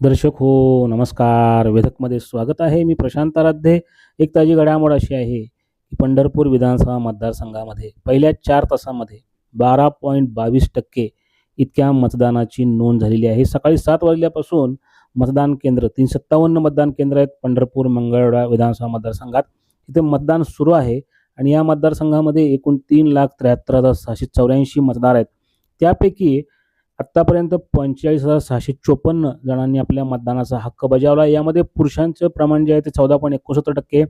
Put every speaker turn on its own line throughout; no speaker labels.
दर्शक हो नमस्कार. वेधकमध्ये स्वागत आहे. मी प्रशांत आराध्ये. एक ताजी घडामोड अशी आहे की पंढरपूर विधानसभा मतदारसंघामध्ये पहिल्या चार तासामध्ये बारा पॉईंट बावीस टक्के इतक्या मतदानाची नोंद झालेली आहे. सकाळी सात वाजल्यापासून मतदान केंद्र तीन सत्तावन्न मतदान केंद्र आहेत पंढरपूर मंगळवेढा विधानसभा मतदारसंघात. इथे मतदान सुरू आहे आणि या मतदारसंघामध्ये एकूण तीन लाख त्र्याहत्तर हजार सहाशे चौऱ्याऐंशी मतदार आहेत. त्यापैकी आत्तापर्यंत पंचेचाळीस हजार सहाशे चोपन्न जणांनी आपल्या मतदानाचा हक्क बजावला. यामध्ये पुरुषांचं प्रमाण जे आहे ते चौदा पॉईंट एकोणसत्तर टक्के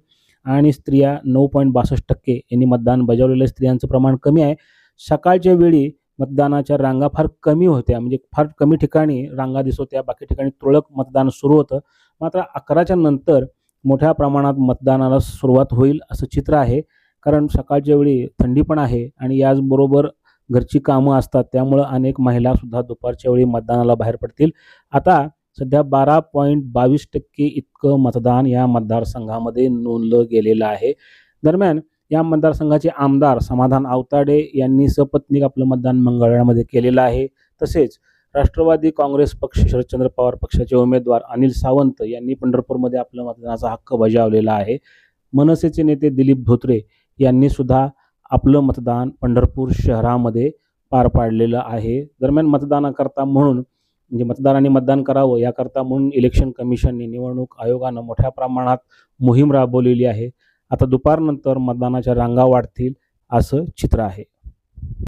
आणि स्त्रिया नऊ पॉईंट बासष्ट टक्के यांनी मतदान बजावलेलं स्त्रियांचं प्रमाण कमी आहे. सकाळच्या वेळी मतदानाच्या रांगा फार कमी होत्या म्हणजे फार कमी ठिकाणी रांगा दिसत होत्या बाकी ठिकाणी तुरळक मतदान सुरू होतं. मात्र अकराच्या नंतर मोठ्या प्रमाणात मतदानाला सुरुवात होईल असं चित्र आहे. कारण सकाळच्या वेळी थंडी पण आहे आणि याचबरोबर घरची कामं असतात त्यामुळं अनेक महिला सुद्धा दुपारच्या वेळी मतदानाला बाहेर पडतील. आता सध्या बारा पॉईंट बावीस टक्के इतकं मतदान या मतदारसंघामध्ये नोंदलं गेलेलं आहे. दरम्यान या मतदारसंघाचे आमदार समाधान आवताडे यांनी सपत्नीक आपलं मतदान मंगळवेढ्यामध्ये केलेलं आहे. तसेच राष्ट्रवादी काँग्रेस पक्ष शरदचंद्र पवार पक्षाचे उमेदवार अनिल सावंत यांनी पंढरपूरमध्ये आपलं मतदानाचा हक्क बजावलेला आहे. मनसेचे नेते दिलीप धोत्रे यांनी सुद्धा आपलं मतदान पंढरपूर शहरामध्ये पार पाडलेलं आहे. दरम्यान मतदानाकरता म्हणून म्हणजे मतदारांनी मतदान करावं याकरता म्हणून इलेक्शन कमिशनने निवडणूक आयोगानं मोठ्या प्रमाणात मोहीम राबवलेली आहे. आता दुपारनंतर मतदानाच्या रांगा वाढतील असं चित्र आहे.